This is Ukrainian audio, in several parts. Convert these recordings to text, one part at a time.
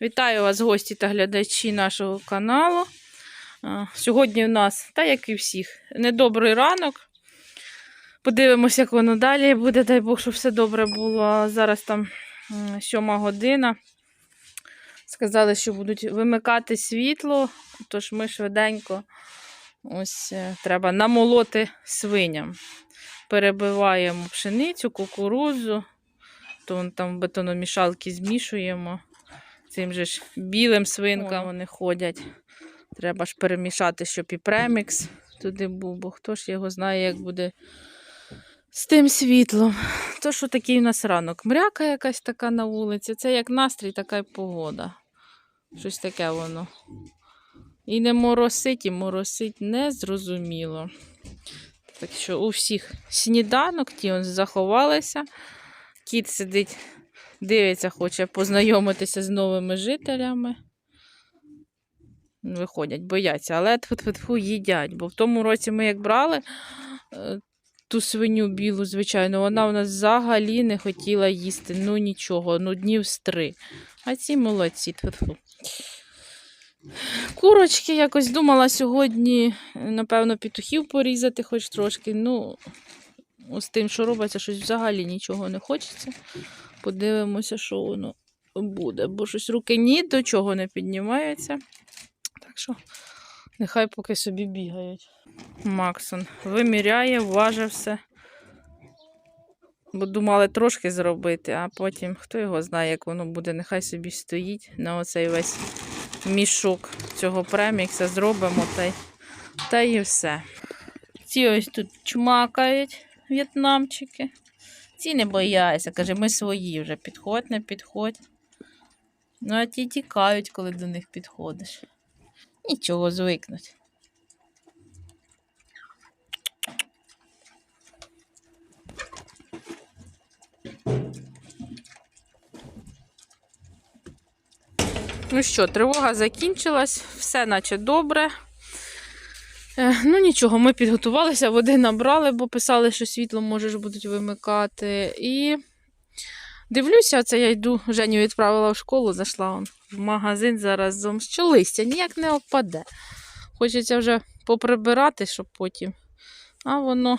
Вітаю вас, гості та глядачі нашого каналу. Сьогодні у нас, та як і всіх, недобрий ранок. Подивимося, як воно далі буде. Дай Бог, щоб все добре було. Зараз там м, сьома година. Сказали, що будуть вимикати світло, тож ми швиденько ось е, треба намолоти свиням. Перебиваємо пшеницю, кукурудзу, то там бетономішалки змішуємо. Цим же ж білим свинкам вони ходять. Треба ж перемішати, щоб і премікс туди був, бо хто ж його знає, як буде з тим світлом. То що такий у нас ранок? Мряка якась така на вулиці. Це як настрій, така й погода. Щось таке воно. І не моросить, і моросить незрозуміло. Так що у всіх сніданок, ті он заховалися. Кіт сидить, дивиться, хоче познайомитися з новими жителями. Виходять, бояться, але тфу-тфу-тфу їдять. Бо в тому році ми як брали е, ту свиню білу, звичайно, вона у нас взагалі не хотіла їсти. Ну нічого, ну днів з три. А ці молодці. тфу-тфу. Курочки якось думала сьогодні, напевно, петухів порізати хоч трошки. Ну, з тим, що робиться, щось взагалі нічого не хочеться. Подивимося, що воно буде. Бо щось руки ні до чого не піднімаються. Так що нехай поки собі бігають. Максон виміряє, важив все. Бо думали трошки зробити, а потім хто його знає, як воно буде. Нехай собі стоїть на оцей весь мішок цього премікса. Зробимо та й, та й все. Ці ось тут чмакають в'єтнамчики. Ці не бояться, каже, ми свої вже підходь, не підходь. Ну, а ті тікають, коли до них підходиш. Нічого звикнуть. Ну що, тривога закінчилась, все наче добре. Е, Ну нічого, ми підготувалися, води набрали, бо писали, що світло може ж будуть вимикати. І дивлюся, це я йду, Женю відправила в школу, зайшла он в магазин заразом, що листя ніяк не опаде. Хочеться вже поприбирати, щоб потім. А воно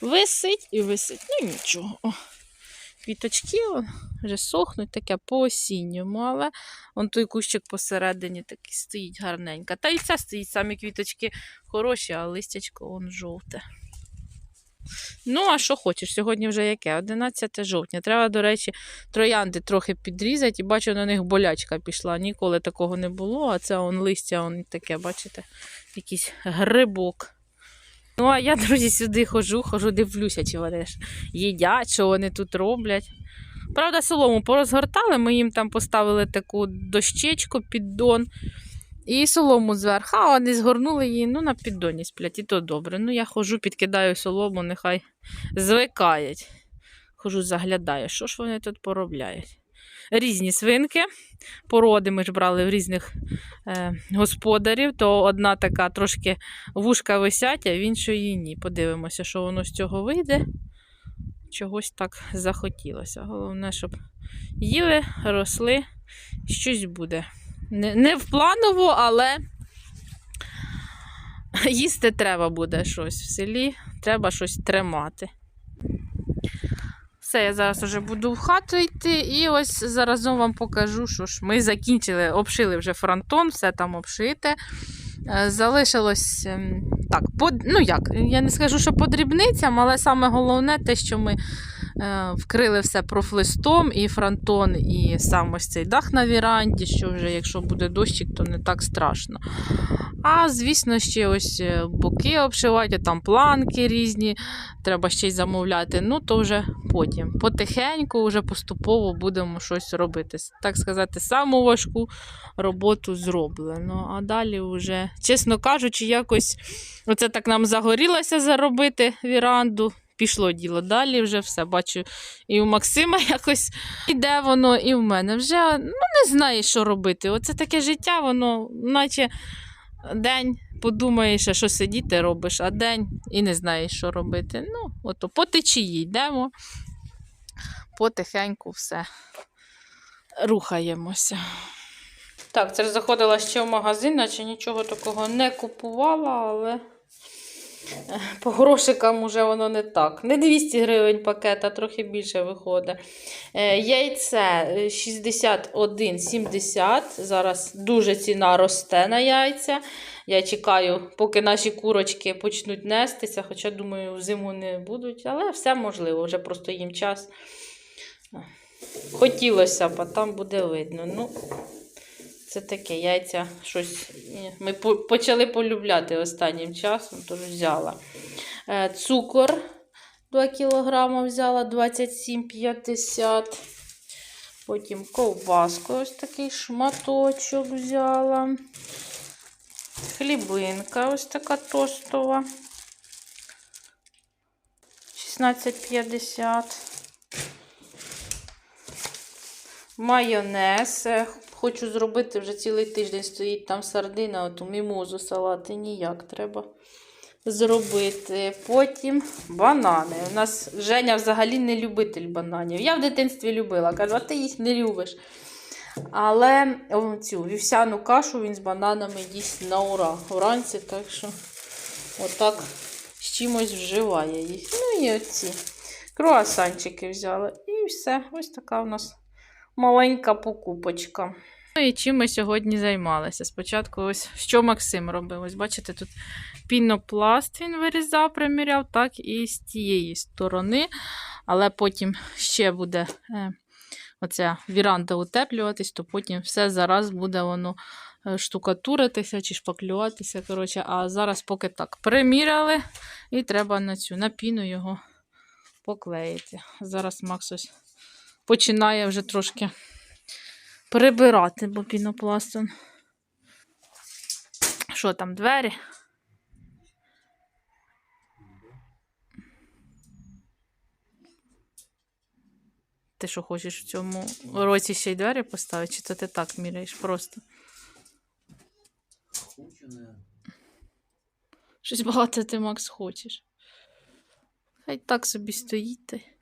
висить і висить. Ну нічого. Квіточки вже сохнуть, таке по осінньому, але он той кущик посередині такий стоїть гарненько. Та і це стоїть самі квіточки хороші, а листячко он жовте. Ну, а що хочеш? Сьогодні вже яке? 11 жовтня. Треба, до речі, троянди трохи підрізати, і бачу, на них болячка пішла. Ніколи такого не було, а це он листя, он таке, бачите, якийсь грибок. Ну, а я, друзі, сюди хожу, хожу, дивлюся, чи вони ж їдять, що вони тут роблять. Правда, солому порозгортали, ми їм там поставили таку дощечку, піддон і солому зверху, а вони згорнули її ну, на піддоні сплять, і то добре. Ну, я хожу, підкидаю солому, нехай звикають. Хожу, заглядаю, що ж вони тут поробляють. Різні свинки, породи ми ж брали в різних е, господарів, то одна така трошки вушка висять, а в іншої ні. Подивимося, що воно з цього вийде. Чогось так захотілося. Головне, щоб їли, росли, щось буде. Не, не впланово, але їсти треба буде щось в селі, треба щось тримати. Все, я зараз вже буду в хату йти, і ось заразом вам покажу, що ж ми закінчили, обшили вже фронтон, все там обшите. Е, Залишилось ем, так, по, ну як, я не скажу, що по дрібницям, але саме головне те, що ми вкрили все профлистом, і фронтон, і сам ось цей дах на віранді, що вже якщо буде дощик, то не так страшно. А звісно, ще ось е, боки обшивати, там планки різні, треба ще й замовляти. Ну, то вже потім. Потихеньку, вже поступово будемо щось робити. Так сказати, саму важку роботу зроблено. А далі вже, чесно кажучи, якось оце так нам загорілося заробити віранду. Пішло діло далі, вже все бачу. І у Максима якось іде воно, і в мене вже ну, не знаю, що робити. Оце таке життя, воно, наче день подумаєш, що сидіти робиш, а день і не знаєш, що робити. Ну, ото по течії йдемо, потихеньку все рухаємося. Так, це заходила ще в магазин, наче нічого такого не купувала, але по грошикам уже воно не так. Не 200 гривень пакет, а трохи більше виходить. Е, Яйце е, 61,70. Зараз дуже ціна росте на яйця. Я чекаю, поки наші курочки почнуть нестися, хоча, думаю, в зиму не будуть, але все можливо, вже просто їм час. Хотілося б, а там буде видно. Ну, це таке яйця щось. е, Ми почали полюбляти останнім часом, тож взяла. Е, Цукор 2 кг взяла 27,50. Потім ковбаску, ось такий шматочок взяла. Хлібинка ось така тостова. 16,50. Майонез. Хочу зробити вже цілий тиждень стоїть там сардина, оту мімозу салати ніяк треба зробити. Потім банани. У нас Женя взагалі не любитель бананів. Я в дитинстві любила, кажу, а ти їх не любиш. Але цю вівсяну кашу він з бананами їсть на ура вранці, так що отак з чимось вживає їх. Ну і оці круасанчики взяла. І все. Ось така у нас маленька покупочка. Ну і чим ми сьогодні займалися? Спочатку ось що Максим робив. Ось бачите, тут пінопласт він вирізав, приміряв, так і з тієї сторони. Але потім ще буде е, оця віранда утеплюватись, то потім все зараз буде воно е, штукатуритися чи шпаклюватися. Коротше, а зараз поки так приміряли, і треба на цю на піну його поклеїти. Зараз Макс ось починає вже трошки прибирати, бо пінопластом. Що там, двері? Ти що хочеш в цьому році ще й двері поставити, чи то ти так міряєш просто? Щось багато ти, Макс, хочеш. Хай так собі стоїть.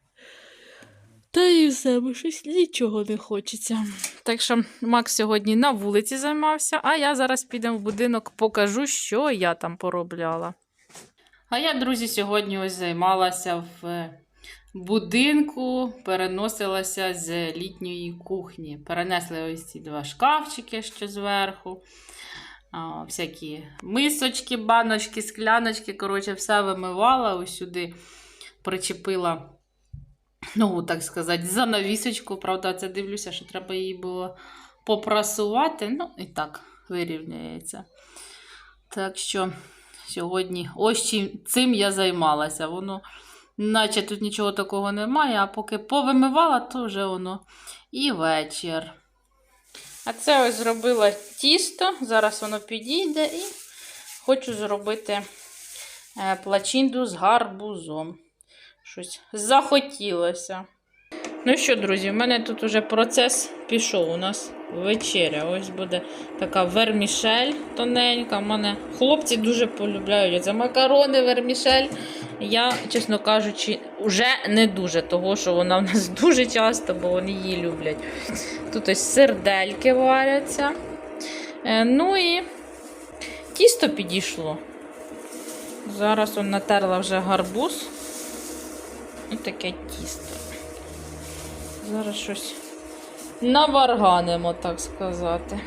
Та і все, щось нічого не хочеться. Так що Макс сьогодні на вулиці займався, а я зараз підемо в будинок, покажу, що я там поробляла. А я, друзі, сьогодні ось займалася в е, будинку, переносилася з літньої кухні. Перенесли ось ці два шкафчики, що зверху. Всякі мисочки, баночки, скляночки. Коротше, все вимивала. Ось сюди причепила, ну, так сказати, занавісочку. Правда, це дивлюся, що треба її було попрасувати. Ну, і так, вирівняється. Так що сьогодні ось чим, цим я займалася. Воно, наче тут нічого такого немає, а поки повимивала, то вже воно і вечір. А це ось зробила тісто. Зараз воно підійде і хочу зробити е, плачинду з гарбузом. Щось захотілося. Ну що, друзі, в мене тут уже процес пішов. У нас вечеря. Ось буде така вермішель тоненька. У мене хлопці дуже полюбляють. Це макарони, вермішель. Я, чесно кажучи, вже не дуже, того що вона в нас дуже часто, бо вони її люблять. Тут ось сердельки варяться. Е, ну і тісто підійшло. Зараз он натерла вже гарбуз. І таке тісто. Зараз щось наварганимо, так сказати.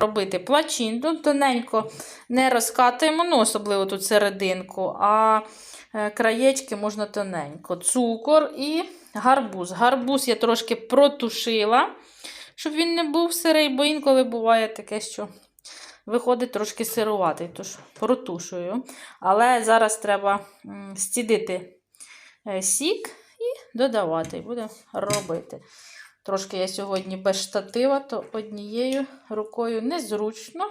Робити плачинду, тоненько не розкатуємо, ну, особливо тут серединку, а е, краєчки можна тоненько. Цукор і гарбуз. Гарбуз я трошки протушила, щоб він не був сирий, бо інколи буває таке, що виходить трошки сируватий, тож протушую. Але зараз треба е, сік і додавати. Будемо робити. Трошки я сьогодні без штатива, то однією рукою незручно.